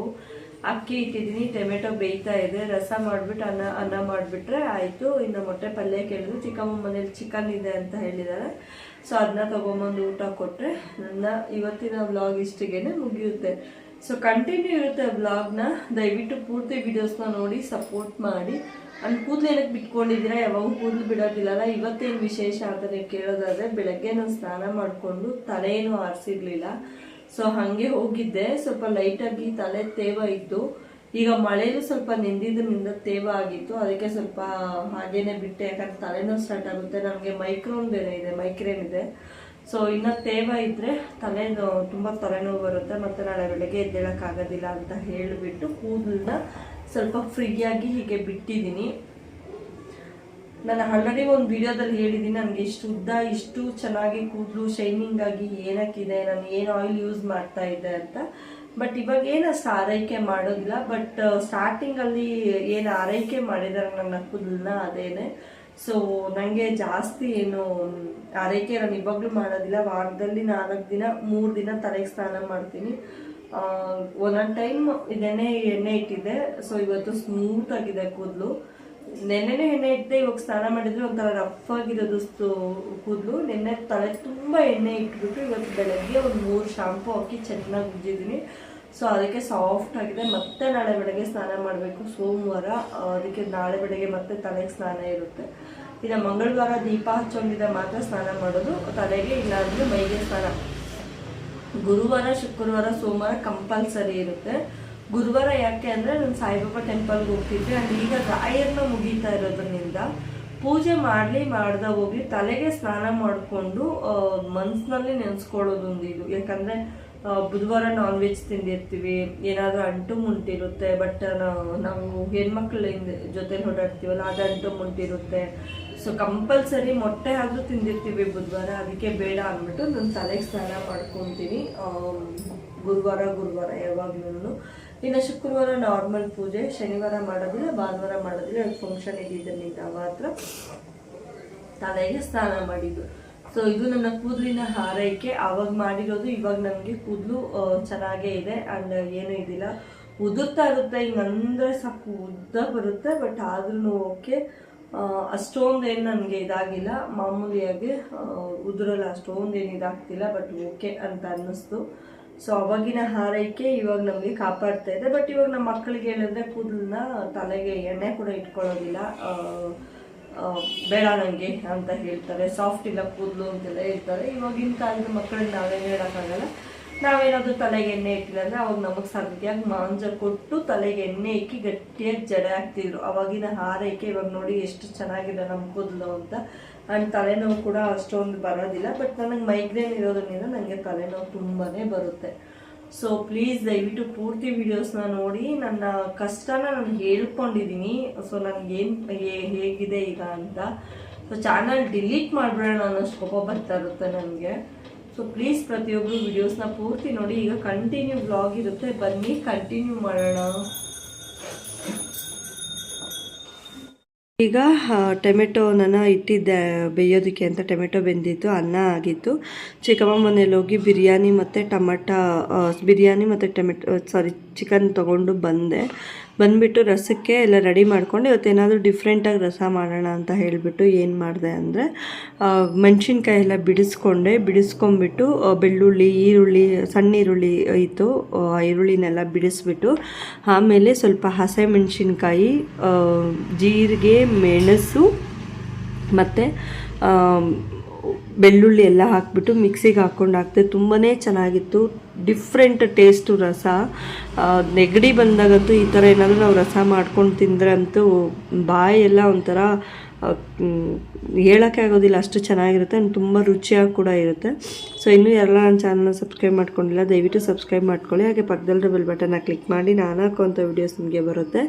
ಅಕ್ಕಿ ಇಟ್ಟಿದ್ದೀನಿ, ಟೊಮೆಟೊ ಬೇಯ್ತಾ ಇದೆ, ರಸ ಮಾಡಿಬಿಟ್ಟು ಅನ್ನ ಅನ್ನ ಮಾಡಿಬಿಟ್ರೆ ಆಯಿತು. ಇನ್ನು ಮೊಟ್ಟೆ ಪಲ್ಯ ಕೇಳಿದ್ರು, ಚಿಕ್ಕಮ್ಮ ಮನೇಲಿ ಚಿಕನ್ ಇದೆ ಅಂತ ಹೇಳಿದ್ದಾರೆ. ಸೊ ಅದನ್ನ ತೊಗೊಂಬಂದು ಊಟ ಕೊಟ್ಟರೆ ನನ್ನ ಇವತ್ತಿನ ವ್ಲಾಗ್ ಇಷ್ಟಿಗೆ ಮುಗಿಯುತ್ತೆ. ಸೊ ಕಂಟಿನ್ಯೂ ಇರುತ್ತೆ ವ್ಲಾಗ್ನ ದಯವಿಟ್ಟು ಪೂರ್ತಿ ವಿಡಿಯೋಸ್ನ ನೋಡಿ ಸಪೋರ್ಟ್ ಮಾಡಿ. ಅಲ್ಲಿ ಕೂದಲು ಏನಕ್ಕೆ ಬಿಟ್ಕೊಂಡಿದ್ದೀರಾ? ಯಾವಾಗ ಕೂದಲು ಬಿಡೋದಿಲ್ಲಲ್ಲ. ಇವತ್ತೇನು ವಿಶೇಷ ಅಂತ ನೀವು ಕೇಳೋದಾದರೆ, ಬೆಳಗ್ಗೆ ನಾನು ಸ್ನಾನ ಮಾಡಿಕೊಂಡು ತಲೆಯೇನು ಆರಿಸಿರ್ಲಿಲ್ಲ. ಸೊ ಹಾಗೆ ಹೋಗಿದ್ದೆ. ಸ್ವಲ್ಪ ಲೈಟಾಗಿ ತಲೆ ತೇವ ಇತ್ತು. ಈಗ ಮಳೆಯೂ ಸ್ವಲ್ಪ ನೆಂದಿದ್ರಿಂದ ತೇವ ಆಗಿತ್ತು. ಅದಕ್ಕೆ ಸ್ವಲ್ಪ ಹಾಗೇನೆ ಬಿಟ್ಟೆ. ಯಾಕಂದ್ರೆ ತಲೆನೋವು ಸ್ಟಾರ್ಟ್ ಆಗುತ್ತೆ. ನಮಗೆ ಮೈಕ್ರೋನ್ ಬೇರೆ ಇದೆ ಮೈಕ್ರೇನ್ ಇದೆ. ಸೊ ಇನ್ನು ತೇವ ಇದ್ರೆ ತಲೆ ತುಂಬ ತಲೆನೋವು ಬರುತ್ತೆ. ಮತ್ತೆ ನಾಳೆ ಬೆಳಗ್ಗೆ ಎದ್ದೇಳೋಕ್ಕಾಗೋದಿಲ್ಲ ಅಂತ ಹೇಳಿಬಿಟ್ಟು ಕೂದಲನ್ನ ಸ್ವಲ್ಪ ಫ್ರೀಯಾಗಿ ಹೀಗೆ ಬಿಟ್ಟಿದ್ದೀನಿ. ನಾನು ಆಲ್ರೆಡಿ ಒಂದು ವಿಡಿಯೋದಲ್ಲಿ ಹೇಳಿದ್ದೀನಿ ನನಗೆ ಇಷ್ಟು ಉದ್ದ, ಇಷ್ಟು ಚೆನ್ನಾಗಿ ಕೂದಲು ಶೈನಿಂಗ್ ಆಗಿ ಏನಕ್ಕಿದೆ, ನಾನು ಏನು ಆಯಿಲ್ ಯೂಸ್ ಮಾಡ್ತಾ ಇದ್ದೆ ಅಂತ. ಬಟ್ ಇವಾಗ ಏನು ಅಷ್ಟು ಆರೈಕೆ ಮಾಡೋದಿಲ್ಲ ಬಟ್ ಸ್ಟಾರ್ಟಿಂಗಲ್ಲಿ ಏನು ಆರೈಕೆ ಮಾಡಿದಾರೆ ನನ್ನ ಕೂದಲನ್ನ, ಅದೇನೆ. ಸೊ ನನಗೆ ಜಾಸ್ತಿ ಏನು ಆರೈಕೆ ನಾನು ಇವಾಗಲೂ ಮಾಡೋದಿಲ್ಲ. ವಾರದಲ್ಲಿ ನಾಲ್ಕು ದಿನ, ಮೂರು ದಿನ ತಲೆಗೆ ಸ್ನಾನ ಮಾಡ್ತೀನಿ. ಒಂದೊಂದು ಟೈಮ್ ಇದನ್ನೇ ಎಣ್ಣೆ ಇಟ್ಟಿದ್ದೆ. ಸೊ ಇವತ್ತು ಸ್ಮೂತ್ ಆಗಿದೆ ಕೂದಲು. ನೆನ್ನೆನೆ ಎಣ್ಣೆ ಇಟ್ಟೆ, ಇವಾಗ ಸ್ನಾನ ಮಾಡಿದ್ರೆ ಒಂಥರ ರಫ್ ಆಗಿರೋದು ಕೂದಲು. ನೆನ್ನೆ ತಲೆ ತುಂಬ ಎಣ್ಣೆ ಇಟ್ಬಿಟ್ಟು ಇವತ್ತು ಬೆಳಗ್ಗೆ ಒಂದು ಮೂರು ಶಾಂಪು ಹಾಕಿ ಚೆನ್ನಾಗಿ ಉಜ್ಜಿದ್ದೀನಿ ಸೊ ಅದಕ್ಕೆ ಸಾಫ್ಟ್ ಆಗಿದೆ. ಮತ್ತೆ ನಾಳೆ ಬೆಳಗ್ಗೆ ಸ್ನಾನ ಮಾಡಬೇಕು. ಸೋಮವಾರ ಅದಕ್ಕೆ ನಾಳೆ ಬೆಳಗ್ಗೆ ಮತ್ತೆ ತಲೆಗೆ ಸ್ನಾನ ಇರುತ್ತೆ. ಇನ್ನು ಮಂಗಳವಾರ ದೀಪ ಹಚ್ಚೋಂಗಿದ್ರೆ ಮಾತ್ರ ಸ್ನಾನ ಮಾಡೋದು. ತಲೆಗೆ ಇಲ್ಲಾಂದರೆ ಮೈಗೆ ಸ್ನಾನ. ಗುರುವಾರ, ಶುಕ್ರವಾರ, ಸೋಮವಾರ ಕಂಪಲ್ಸರಿ ಇರುತ್ತೆ. ಗುರುವಾರ ಯಾಕೆ ಅಂದರೆ ನಾನು ಸಾಯಿಬಾಬಾ ಟೆಂಪಲ್ಗೆ ಹೋಗ್ತಿದ್ದೆ. ಆ್ಯಂಡ್ ಈಗ ರಾಯರ್ನ ಮುಗಿತಾ ಇರೋದ್ರಿಂದ ಪೂಜೆ ಮಾಡಲಿ ಮಾಡ್ದ ಹೋಗ್ಲಿ ತಲೆಗೆ ಸ್ನಾನ ಮಾಡಿಕೊಂಡು ಮನ್ಸಿನಲ್ಲಿ ನೆನೆಸ್ಕೊಳ್ಳೋದು ಒಂದು ಇದು. ಯಾಕಂದರೆ ಬುಧವಾರ ನಾನ್ ವೆಜ್ ತಿಂದಿರ್ತೀವಿ. ಏನಾದರೂ ಅಂಟು ಮುಂಟಿರುತ್ತೆ ಬಟ್ ನಾವು ಹೆಣ್ಮಕ್ಳ ಜೊತೆಲಿ ಓಡಾಡ್ತೀವಲ್ಲ, ಅದು ಅಂಟು ಮುಂಟಿರುತ್ತೆ. ಸೊ ಕಂಪಲ್ಸರಿ ಮೊಟ್ಟೆ ಆದರೂ ತಿಂದಿರ್ತೀವಿ ಬುಧವಾರ, ಅದಕ್ಕೆ ಬೇಡ ಅಂದ್ಬಿಟ್ಟು ನಾನು ತಲೆಗೆ ಸ್ನಾನ ಮಾಡ್ಕೊತೀನಿ. ಗುರುವಾರ ಗುರುವಾರ ಯಾವಾಗ್ಲೂ. ಇನ್ನು ಶುಕ್ರವಾರ ನಾರ್ಮಲ್ ಪೂಜೆ, ಶನಿವಾರ ಮಾಡೋದಿಲ್ಲ, ಭಾನುವಾರ ಮಾಡೋದಿಲ್ಲ ಫಂಕ್ಷನ್ ಇದ್ದಿದ್ದರಿಂದ ಮಾತ್ರ ತಲೆಗೆ ಸ್ನಾನ ಮಾಡಿದ್ದು. ಸೊ ಇದು ನನ್ನ ಕೂದಲಿನ ಹಾರೈಕೆ. ಆವಾಗ ಮಾಡಿರೋದು, ಇವಾಗ ನನಗೆ ಕೂದಲು ಚೆನ್ನಾಗೇ ಇದೆ. ಆ್ಯಂಡ್ ಏನೂ ಇದಿಲ್ಲ. ಉದುರ್ತಾ ಇರುತ್ತೆ. ಹಿಂಗಂದ್ರೆ ಸಾಕು ಉದ್ದ ಬರುತ್ತೆ. ಬಟ್ ಆದ್ರೂ ಓಕೆ ಅಷ್ಟೊಂದು ಏನು ನನಗೆ ಇದಾಗಿಲ್ಲ. ಮಾಮೂಲಿಯಾಗಿ ಉದುರಲ್ಲ. ಅಷ್ಟೊಂದು ಏನು ಇದಾಗ್ತಿಲ್ಲ. ಬಟ್ ಓಕೆ ಅಂತ ಅನ್ನಿಸ್ತು. ಸೊ ಅವಾಗಿನ ಹಾರೈಕೆ ಇವಾಗ ನಮಗೆ ಕಾಪಾಡ್ತಾ ಇದೆ. ಬಟ್ ಇವಾಗ ನಮ್ಮ ಮಕ್ಕಳಿಗೆ ಹೇಳಿದ್ರೆ ಕೂದಲನ್ನ ತಲೆಗೆ ಎಣ್ಣೆ ಕೂಡ ಇಟ್ಕೊಳ್ಳೋದಿಲ್ಲ. ಬೇಡ ನನಗೆ ಅಂತ ಹೇಳ್ತಾರೆ. ಸಾಫ್ಟ್ ಇಲ್ಲ ಕೂದಲು ಅಂತೆಲ್ಲ ಹೇಳ್ತಾರೆ. ಇವಾಗಿನ ಕಾಲದ ಮಕ್ಕಳಿಗೆ ನಾವೇನು ಹೇಳೋಕ್ಕಾಗಲ್ಲ. ನಾವೇನಾದರೂ ತಲೆಗೆ ಎಣ್ಣೆ ಇಟ್ಟಿಲ್ಲ ಅಂದರೆ ಅವಾಗ ನಮಗೆ ಸದ್ಯಾಗಿ ಮಾಂಜ ಕೊಟ್ಟು ತಲೆಗೆ ಎಣ್ಣೆ ಇಕ್ಕಿ ಗಟ್ಟಿಯಾಗಿ ಜಡೆ ಹಾಕ್ತಿದ್ರು. ಅವಾಗಿನ ಹಾರೈಕೆ ಇವಾಗ ನೋಡಿ ಎಷ್ಟು ಚೆನ್ನಾಗಿದೆ ನಮ್ಮ ಕೂದಲು ಅಂತ. ಆ್ಯಂಡ್ ತಲೆನೋವು ಕೂಡ ಅಷ್ಟೊಂದು ಬರೋದಿಲ್ಲ, ಬಟ್ ನನಗೆ ಮೈಗ್ರೇನ್ ಇರೋದ್ರಿಂದ ನನಗೆ ತಲೆನೋವು ತುಂಬಾ ಬರುತ್ತೆ. ಸೊ ಪ್ಲೀಸ್ ದಯವಿಟ್ಟು ಪೂರ್ತಿ ವಿಡಿಯೋಸ್ನ ನೋಡಿ, ನನ್ನ ಕಷ್ಟನ ನಾನು ಹೇಳ್ಕೊಂಡಿದ್ದೀನಿ. ಸೊ ನನಗೇನು ಹೇಗಿದೆ ಈಗ ಅಂತ. ಸೊ ಚಾನಲ್ ಡಿಲೀಟ್ ಮಾಡಿಬಿಡೋಣ ಅನ್ನೋಷ್ಟು ಕೋಪ ಬರ್ತಾ ಇರುತ್ತೆ ನನಗೆ. ಸೊ ಪ್ಲೀಸ್ ಪ್ರತಿಯೊಬ್ಬರು ವಿಡಿಯೋಸ್ನ ಪೂರ್ತಿ ನೋಡಿ. ಈಗ ಕಂಟಿನ್ಯೂ ಬ್ಲಾಗ್ ಇರುತ್ತೆ. ಬನ್ನಿ ಕಂಟಿನ್ಯೂ ಮಾಡೋಣ. ಈಗ ಟೊಮೆಟೋನ ಇಟ್ಟಿದ್ದೆ, ಬೇಯೋದಕ್ಕೆ ಅಂತ ಟೊಮೆಟೊ ಬೆಂದಿತ್ತು, ಅನ್ನ ಆಗಿತ್ತು. ಚಿಕ್ಕಮ್ಮ ಮನೇಲಿ ಹೋಗಿ ಬಿರಿಯಾನಿ ಮತ್ತು ಟಮಟ ಬಿರಿಯಾನಿ ಮತ್ತು ಟೊಮೆಟೊ ಸಾರಿ ಚಿಕನ್ ತೊಗೊಂಡು ಬಂದೆ. ಬಂದುಬಿಟ್ಟು ರಸಕ್ಕೆ ಎಲ್ಲ ರೆಡಿ ಮಾಡ್ಕೊಂಡು ಇವತ್ತೇನಾದರೂ ಡಿಫ್ರೆಂಟಾಗಿ ರಸ ಮಾಡೋಣ ಅಂತ ಹೇಳಿಬಿಟ್ಟು ಏನು ಮಾಡಿದೆ ಅಂದರೆ ಮೆಣಸಿನ್ಕಾಯಿ ಎಲ್ಲ ಬಿಡಿಸ್ಕೊಂಡೆ. ಬಿಡಿಸ್ಕೊಂಬಿಟ್ಟು ಬೆಳ್ಳುಳ್ಳಿ, ಈರುಳ್ಳಿ, ಸಣ್ಣ ಈರುಳ್ಳಿ ಇತ್ತು. ಈರುಳ್ಳಿನೆಲ್ಲ ಬಿಡಿಸ್ಬಿಟ್ಟು, ಆಮೇಲೆ ಸ್ವಲ್ಪ ಹಸೆ ಮೆಣಸಿನ್ಕಾಯಿ ಜೀರಿಗೆ, ಮೆಣಸು ಮತ್ತು ಬೆಳ್ಳುಳ್ಳಿ ಎಲ್ಲ ಹಾಕ್ಬಿಟ್ಟು ಮಿಕ್ಸಿಗೆ ಹಾಕ್ಕೊಂಡು ಹಾಕ್ತೆ ತುಂಬಾ ಚೆನ್ನಾಗಿತ್ತು. ಡಿಫ್ರೆಂಟ್ ಟೇಸ್ಟು ರಸ. ನೆಗಡಿ ಬಂದಾಗಂತೂ ಈ ಥರ ಏನಾದರೂ ನಾವು ರಸ ಮಾಡ್ಕೊಂಡು ತಿಂದರೆ ಅಂತೂ ಬಾಯೆಲ್ಲ ಒಂಥರ ಹೇಳೋಕ್ಕೆ ಆಗೋದಿಲ್ಲ ಅಷ್ಟು ಚೆನ್ನಾಗಿರುತ್ತೆ ಆ್ಯಂಡ್ ತುಂಬ ರುಚಿಯಾಗಿ ಕೂಡ ಇರುತ್ತೆ. ಸೊ, ಇನ್ನೂ ಯಾರೆಲ್ಲ ನನ್ನ ಚಾನಲ್ನ ಸಬ್ಸ್ಕ್ರೈಬ್ ಮಾಡ್ಕೊಂಡಿಲ್ಲ, ದಯವಿಟ್ಟು ಸಬ್ಸ್ಕ್ರೈಬ್ ಮಾಡ್ಕೊಳ್ಳಿ. ಹಾಗೆ ಪಕ್ಕದಲ್ಲಿ ಬೆಲ್ ಬಟನ್ನ ಕ್ಲಿಕ್ ಮಾಡಿ, ನಾನು ಹಾಕುವಂಥ ವೀಡಿಯೋಸ್ ನಿಮಗೆ ಬರುತ್ತೆ.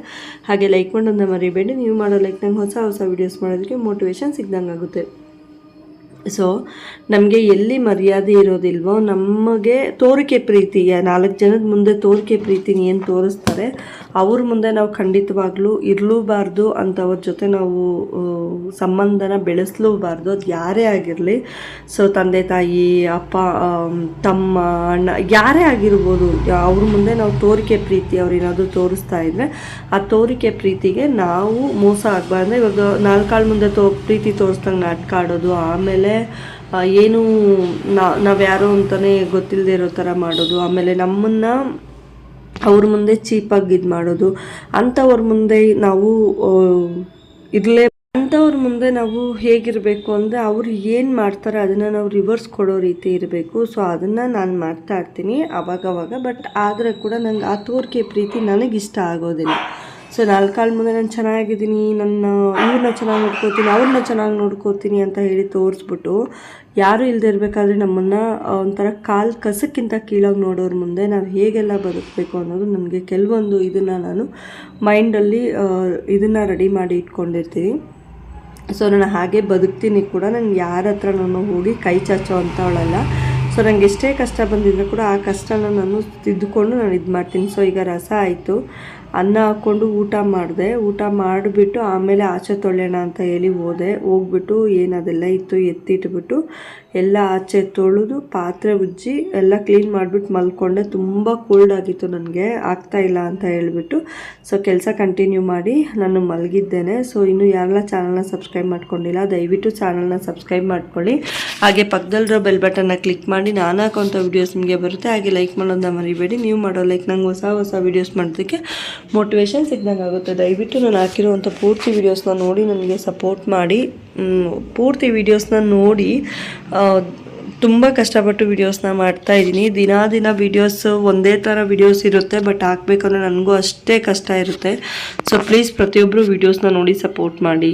ಹಾಗೆ ಲೈಕ್ ಮಾಡೋದನ್ನ ಮರಿಬೇಡಿ. ನೀವು ಮಾಡೋ ಲೈಕ್ ನಂಗೆ ಹೊಸ ಹೊಸ ವೀಡಿಯೋಸ್ ಮಾಡೋದಕ್ಕೆ ಮೋಟಿವೇಶನ್ ಸಿಗ್ದಂಗೆ ಆಗುತ್ತೆ ಸೊ ನಮಗೆ ಎಲ್ಲಿ ಮರ್ಯಾದೆ ಇರೋದಿಲ್ವೋ ನಮಗೆ ತೋರಿಕೆ ಪ್ರೀತಿ ನಾಲ್ಕು ಜನದ ಮುಂದೆ ತೋರಿಕೆ ಪ್ರೀತಿನ ಏನು ತೋರಿಸ್ತಾರೆ, ಅವ್ರ ಮುಂದೆ ನಾವು ಖಂಡಿತವಾಗ್ಲೂ ಇರಲೂಬಾರ್ದು ಅಂಥವ್ರ ಜೊತೆ ನಾವು ಸಂಬಂಧನ ಬೆಳೆಸಲೂಬಾರ್ದು. ಅದು ಯಾರೇ ಆಗಿರಲಿ. ಸೊ ತಂದೆ, ತಾಯಿ, ಅಪ್ಪ ತಮ್ಮ, ಅಣ್ಣ, ಯಾರೇ ಆಗಿರ್ಬೋದು, ಅವ್ರ ಮುಂದೆ ನಾವು ತೋರಿಕೆ ಪ್ರೀತಿ ಅವ್ರು ಏನಾದರೂ ತೋರಿಸ್ತಾ ಇದ್ದರೆ ಆ ತೋರಿಕೆ ಪ್ರೀತಿಗೆ ನಾವು ಮೋಸ ಆಗಬಾರ್ದು. ಇವಾಗ ನಾಲ್ಕಾಳು ಮುಂದೆ ತೋ, ಪ್ರೀತಿ ತೋರಿಸ್ದಂಗೆ ನಾಟಕ ಆಡೋದು, ಆಮೇಲೆ ಆ, ಏನು ನಾವು ಯಾರೋ ಅಂತಲೇ ಗೊತ್ತಿಲ್ಲದೆ ಇರೋ ಥರ ಮಾಡೋದು. ಆಮೇಲೆ ನಮ್ಮನ್ನು ಅವ್ರ ಮುಂದೆ ಚೀಪಾಗಿ ಇದು ಮಾಡೋದು. ಅಂಥವ್ರ ಮುಂದೆ ನಾವು ಇರಲೇ ಅಂಥವ್ರ ಮುಂದೆ ನಾವು ಹೇಗಿರಬೇಕು ಅಂದರೆ ಅವ್ರು ಏನು ಮಾಡ್ತಾರೆ ಅದನ್ನು ನಾವು ರಿವರ್ಸ್ ಕೊಡೋ ರೀತಿ ಇರಬೇಕು. ಸೊ ಅದನ್ನು ನಾನು ಮಾಡ್ತಾ ಇರ್ತೀನಿ ಆವಾಗವಾಗ ಬಟ್ ಆದರೆ ಕೂಡ ನಂಗೆ ಆ ತೋರಿಕೆ ಪ್ರೀತಿ ನನಗಿಷ್ಟ ಆಗೋದಿಲ್ಲ. ಸೊ ನಾಲ್ಕಾಳು ಮುಂದೆ ನಾನು ಚೆನ್ನಾಗಿದ್ದೀನಿ, ನನ್ನ ಇವ್ರನ್ನ ಚೆನ್ನಾಗಿ ನೋಡ್ಕೋತೀನಿ, ಅವ್ರನ್ನ ಚೆನ್ನಾಗಿ ನೋಡ್ಕೋತೀನಿ ಅಂತ ಹೇಳಿ ತೋರಿಸ್ಬಿಟ್ಟು ಯಾರೂ ಇಲ್ಲದೆ ಇರಬೇಕಾದ್ರೆ ನಮ್ಮನ್ನು ಒಂಥರ ಕಾಲು ಕಸಕ್ಕಿಂತ ಕೀಳಾಗಿ ನೋಡೋರ ಮುಂದೆ ನಾವು ಹೇಗೆಲ್ಲ ಬದುಕಬೇಕು ಅನ್ನೋದು ನನಗೆ ಕೆಲವೊಂದು ಇದನ್ನು ನಾನು ಮೈಂಡಲ್ಲಿ ಇದನ್ನು ರೆಡಿ ಮಾಡಿ ಇಟ್ಕೊಂಡಿರ್ತೀನಿ. ಸೊ ನಾನು ಹಾಗೆ ಬದುಕ್ತೀನಿ ಕೂಡ ನನಗೆ ಯಾರ ಹತ್ರ ನಾನು ಹೋಗಿ ಕೈ ಚಾಚೋ ಅಂಥವಳಲ್ಲ ಸೊ ನನಗೆ ಎಷ್ಟೇ ಕಷ್ಟ ಬಂದಿದ್ರೂ ಕೂಡ ಆ ಕಷ್ಟನ ನಾನು ತಿದ್ದುಕೊಂಡು ನಾನು ಇದು ಮಾಡ್ತೀನಿ ಸೊ ಈಗ ರಸ ಆಯಿತು. ಅನ್ನ ಹಾಕ್ಕೊಂಡು ಊಟ ಮಾಡಿದೆ. ಊಟ ಮಾಡಿಬಿಟ್ಟು ಆಮೇಲೆ ಆಚೆ ತೊಳೆಯೋಣ ಅಂತ ಹೇಳಿ ಹೋದೆ. ಹೋಗ್ಬಿಟ್ಟು ಏನದೆಲ್ಲ ಇತ್ತು ಎತ್ತಿಟ್ಬಿಟ್ಟು ಎಲ್ಲ ಆಚೆ ತೊಳೆದು ಪಾತ್ರೆ ಉಜ್ಜಿ ಎಲ್ಲ ಕ್ಲೀನ್ ಮಾಡಿಬಿಟ್ಟು ಮಲ್ಕೊಂಡೆ. ತುಂಬ ಕೋಲ್ಡ್ ಆಗಿತ್ತು ನನಗೆ. ಆಗ್ತಾ ಇಲ್ಲ ಅಂತ ಹೇಳಿಬಿಟ್ಟು ಸೊ ಕೆಲಸ ಕಂಟಿನ್ಯೂ ಮಾಡಿ ನಾನು ಮಲಗಿದ್ದೇನೆ. ಸೊ ಇನ್ನು ಯಾರೆಲ್ಲ ಚಾನಲ್ನ ಸಬ್ಸ್ಕ್ರೈಬ್ ಮಾಡ್ಕೊಂಡಿಲ್ಲ, ದಯವಿಟ್ಟು ಚಾನಲ್ನ ಸಬ್ಸ್ಕ್ರೈಬ್ ಮಾಡ್ಕೊಳ್ಳಿ. ಹಾಗೆ ಪಕ್ಕದಲ್ಲಿರೋ ಬೆಲ್ ಬಟನ್ನ ಕ್ಲಿಕ್ ಮಾಡಿ ನಾನು ಹಾಕೋಂಥ ವೀಡಿಯೋಸ್ ನಿಮಗೆ ಬರುತ್ತೆ. ಹಾಗೆ ಲೈಕ್ ಮಾಡೋದನ್ನ ಮರಿಬೇಡಿ. ನೀವು ಮಾಡೋ ಲೈಕ್ ನಂಗೆ ಹೊಸ ಹೊಸ ವೀಡಿಯೋಸ್ ಮಾಡೋದಕ್ಕೆ ಮೋಟಿವೇಶನ್ ಸಿಗ್ದಂಗೆ ಆಗುತ್ತೆ. ದಯವಿಟ್ಟು ನಾನು ಹಾಕಿರುವಂಥ ಪೂರ್ತಿ ವೀಡಿಯೋಸ್ನ ನೋಡಿ ನನಗೆ ಸಪೋರ್ಟ್ ಮಾಡಿ. ಪೂರ್ತಿ ವೀಡಿಯೋಸ್ನ ನೋಡಿ ತುಂಬ ಕಷ್ಟಪಟ್ಟು ವೀಡಿಯೋಸ್ನ ಮಾಡ್ತಾ ಇದ್ದೀನಿ. ದಿನಾ ದಿನ ವೀಡಿಯೋಸ್ ಒಂದೇ ಥರ ವೀಡಿಯೋಸ್ ಇರುತ್ತೆ ಬಟ್ ಹಾಕ್ಬೇಕಂದ್ರೆ ನನಗೂ ಅಷ್ಟೇ ಕಷ್ಟ ಇರುತ್ತೆ. ಸೊ ಪ್ಲೀಸ್ ಪ್ರತಿಯೊಬ್ಬರು ವೀಡಿಯೋಸ್ನ ನೋಡಿ ಸಪೋರ್ಟ್ ಮಾಡಿ.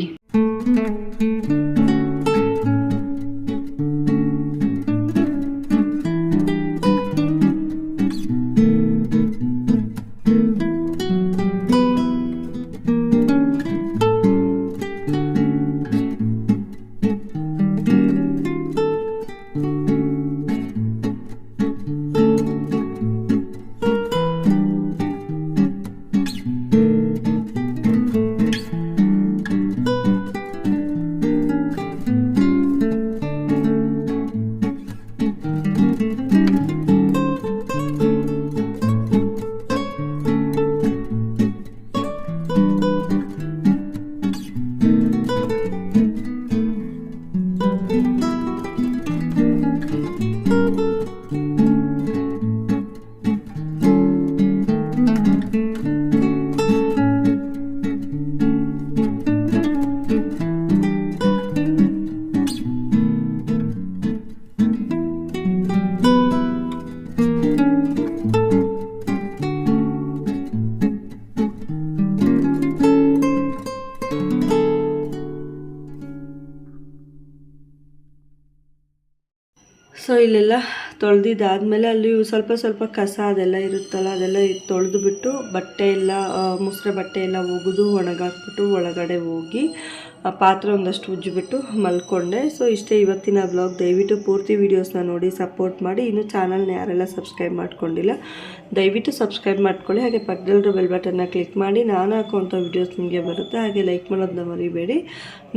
ಸೊ ಇಲ್ಲೆಲ್ಲ ತೊಳೆದಿದ್ದಾದಮೇಲೆ ಅಲ್ಲಿ ಸ್ವಲ್ಪ ಸ್ವಲ್ಪ ಕಸ ಅದೆಲ್ಲ ಇರುತ್ತಲ್ಲ, ಅದೆಲ್ಲ ತೊಳೆದು ಬಿಟ್ಟು ಎಲ್ಲ ಮುಸ್ರೆ ಬಟ್ಟೆ ಎಲ್ಲ ಒಗೆದು ಒಣಗಾಕ್ಬಿಟ್ಟು ಒಳಗಡೆ ಹೋಗಿ ಪಾತ್ರೆ ಒಂದಷ್ಟು ಉಜ್ಜಿಬಿಟ್ಟು ಮಲ್ಕೊಂಡೆ. ಸೊ ಇಷ್ಟೇ ಇವತ್ತಿನ ಬ್ಲಾಗ್ ದಯವಿಟ್ಟು ಪೂರ್ತಿ ವೀಡಿಯೋಸ್ನ ನೋಡಿ ಸಪೋರ್ಟ್ ಮಾಡಿ. ಇನ್ನು ಚಾನಲ್ನ ಯಾರೆಲ್ಲ ಸಬ್ಸ್ಕ್ರೈಬ್ ಮಾಡ್ಕೊಂಡಿಲ್ಲ, ದಯವಿಟ್ಟು ಸಬ್ಸ್ಕ್ರೈಬ್ ಮಾಡ್ಕೊಳ್ಳಿ. ಹಾಗೆ ಪಕ್ಕದಲ್ಲಿರೋ ಬೆಲ್ ಬಟನ್ನ ಕ್ಲಿಕ್ ಮಾಡಿ. ನಾನು ಹಾಕುವಂಥ ವೀಡಿಯೋಸ್ ನಿಮಗೆ ಬರುತ್ತೆ. ಹಾಗೆ ಲೈಕ್ ಮಾಡೋದನ್ನ ಮರಿಬೇಡಿ.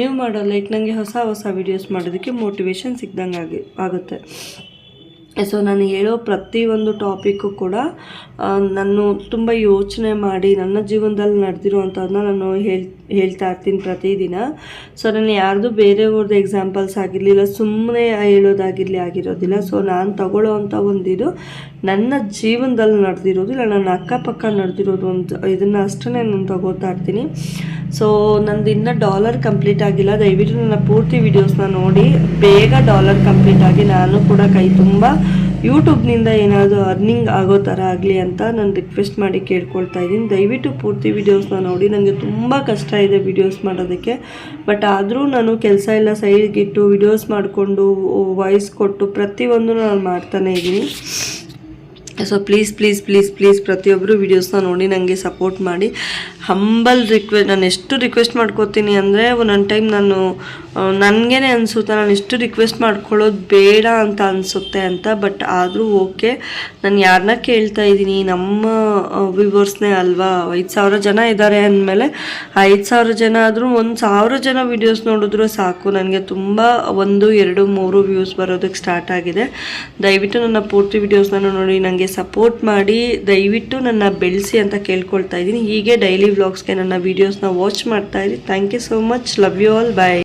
ನೀವು ಮಾಡೋ ಲೈಕ್ ನನಗೆ ಹೊಸ ಹೊಸ ವೀಡಿಯೋಸ್ ಮಾಡೋದಕ್ಕೆ ಮೋಟಿವೇಶನ್ ಸಿಕ್ದಂಗೆ ಆಗಿ, ಆಗುತ್ತೆ. ಸೊ ನಾನು ಹೇಳೋ ಪ್ರತಿಯೊಂದು ಟಾಪಿಕ್ಕು ಕೂಡ ನಾನು ತುಂಬ ಯೋಚನೆ ಮಾಡಿ ನನ್ನ ಜೀವನದಲ್ಲಿ ನಡೆದಿರುವಂಥದ್ದನ್ನ ನಾನು ಹೇಳ್, ಹೇಳ್ತಾ ಇರ್ತೀನಿ ಪ್ರತಿದಿನ. ಸೊ ನಾನು ಯಾರ್ದು ಬೇರೆಯವ್ರದ್ದು ಎಕ್ಸಾಂಪಲ್ಸ್ ಆಗಿರಲಿಲ್ಲ ಸುಮ್ಮನೆ ಹೇಳೋದಾಗಿರಲಿ ಆಗಿರೋದಿಲ್ಲ. ಸೊ ನಾನು ತಗೊಳ್ಳೋ ಅಂಥ ಒಂದಿದು ನನ್ನ ಜೀವನದಲ್ಲಿ ನಡೆದಿರೋದು ಇಲ್ಲ, ನನ್ನ ಅಕ್ಕಪಕ್ಕ ನಡೆದಿರೋದು ಅಂತ ಇದನ್ನು ಅಷ್ಟೇ ನಾನು ತಗೋತಾ ಇರ್ತೀನಿ. ಸೊ ನಂದು ಇನ್ನೂ ಡಾಲರ್ ಕಂಪ್ಲೀಟ್ ಆಗಿಲ್ಲ. ದಯವಿಟ್ಟು ನನ್ನ ಪೂರ್ತಿ ವೀಡಿಯೋಸ್ನ ನೋಡಿ. ಬೇಗ ಡಾಲರ್ ಕಂಪ್ಲೀಟ್ ಆಗಿ ನಾನು ಕೂಡ ಕೈ ತುಂಬ ಯೂಟ್ಯೂಬ್ನಿಂದ ಏನಾದರೂ ಅರ್ನಿಂಗ್ ಆಗೋ ಥರ ಆಗಲಿ ಅಂತ ನಾನು ರಿಕ್ವೆಸ್ಟ್ ಮಾಡಿ ಕೇಳ್ಕೊಳ್ತಾ ಇದ್ದೀನಿ. ದಯವಿಟ್ಟು ಪೂರ್ತಿ ವೀಡಿಯೋಸ್ನ ನೋಡಿ. ನನಗೆ ತುಂಬ ಕಷ್ಟ ಇದೆ ವೀಡಿಯೋಸ್ ಮಾಡೋದಕ್ಕೆ. ಬಟ್ ಆದರೂ ನಾನು ಕೆಲಸ ಎಲ್ಲ ಸೈಡ್ಗಿಟ್ಟು ವೀಡಿಯೋಸ್ ಮಾಡಿಕೊಂಡು ವಾಯ್ಸ್ ಕೊಟ್ಟು ಪ್ರತಿಯೊಂದು ನಾನು ಮಾಡ್ತಾನೆ ಇದ್ದೀನಿ. So please please please please ಪ್ರತಿಯೊಬ್ಬರು ವೀಡಿಯೋಸ್ನ ನೋಡಿ ನನಗೆ ಸಪೋರ್ಟ್ ಮಾಡಿ. ಹಂಬಲ್ ರಿಕ್ವೆಸ್ಟ್ ನಾನು ಎಷ್ಟು ರಿಕ್ವೆಸ್ಟ್ ಮಾಡ್ಕೋತೀನಿ ಅಂದರೆ ಒಂದೊಂದು ಟೈಮ್ ನಾನು ನನಗೇ ಅನಿಸುತ್ತೆ, ನಾನು ಎಷ್ಟು ರಿಕ್ವೆಸ್ಟ್ ಮಾಡ್ಕೊಳ್ಳೋದು ಬೇಡ ಅಂತ ಅನಿಸುತ್ತೆ ಅಂತ ಬಟ್ ಆದರೂ ಓಕೆ ನಾನು ಯಾರನ್ನ ಕೇಳ್ತಾ ಇದ್ದೀನಿ, ನಮ್ಮ ವ್ಯೂವರ್ಸ್ನೇ ಅಲ್ವಾ? ಐದು ಸಾವಿರ ಜನ ಇದ್ದಾರೆ ಅಂದಮೇಲೆ ಐದು ಸಾವಿರ ಜನ ಆದರೂ ಒಂದು ಸಾವಿರ ಜನ ವೀಡಿಯೋಸ್ ನೋಡಿದ್ರು ಸಾಕು. ನನಗೆ ತುಂಬ ಒಂದು, ಎರಡು, ಮೂರು ವ್ಯೂಸ್ ಬರೋದಕ್ಕೆ ಸ್ಟಾರ್ಟ್ ಆಗಿದೆ. ದಯವಿಟ್ಟು ನನ್ನ ಪೂರ್ತಿ ವೀಡಿಯೋಸ್ನ ನೋಡಿ ನನಗೆ ಸಪೋರ್ಟ್ ಮಾಡಿ, ದಯವಿಟ್ಟು ನನ್ನ ಬೆಳೆಸಿ ಅಂತ ಕೇಳ್ಕೊಳ್ತಾ ಇದ್ದೀನಿ. ಹೀಗೆ ಡೈಲಿ ವ್ಲಾಗ್ಸ್ಗೆ ನನ್ನ ವೀಡಿಯೋಸ್ನ ವಾಚ್ ಮಾಡ್ತಾ ಇರಿ. Thank you so much love you all bye